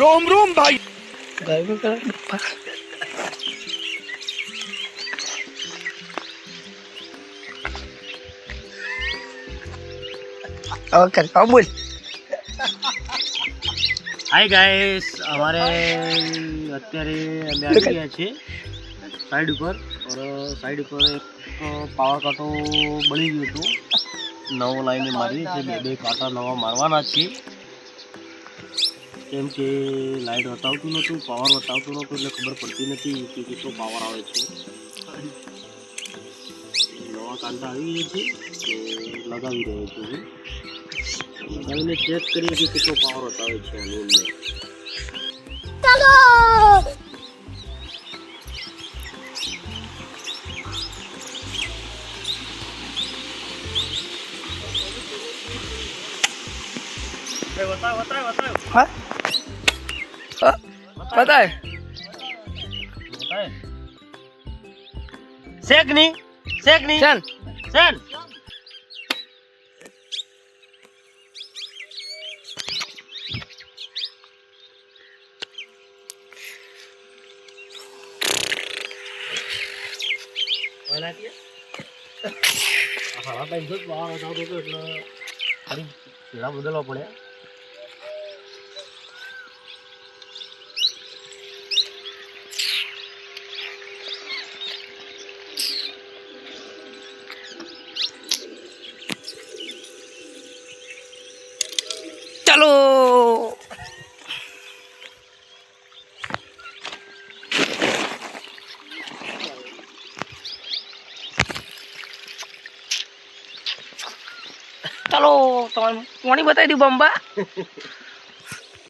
રોમ રોમ ભાઈ. ગરમી કરે ઓકે બોલ. હાય ગાઈસ અમારે અત્યારે અમે આવી ગયા છીએ સાઈડ ઉપર. ઓર સાઈડ ઉપર એક પાવર કાંટો બળી ગયો હતો. નવો લાઈને મારી છે. બે બે કાંટા નવા મારવાના છે કેમ કે લાઇટ વતાવતું નહોતું પાવર વતાવતું નહોતું એટલે ખબર પડતી નથી કે કેટલો પાવર આવે છે. નવા કાંટા આવી ગયા છે તો લગાવી રહ્યો છું હું. લગાવીને ચેક કરીએ કે કેટલો પાવર વતાવે છે આની અંદર બતાવ બતાવ બતાવ હા, બતાય બતાવ શેક ની શેક ની ચાલ ચાલ હાલા ટાઈમ તો બહાર આવતો હતો એટલે ફરી પેલા બદલવા પડ્યા ચાલો. ચાલો પાણી બતાવી દઉં બંબા?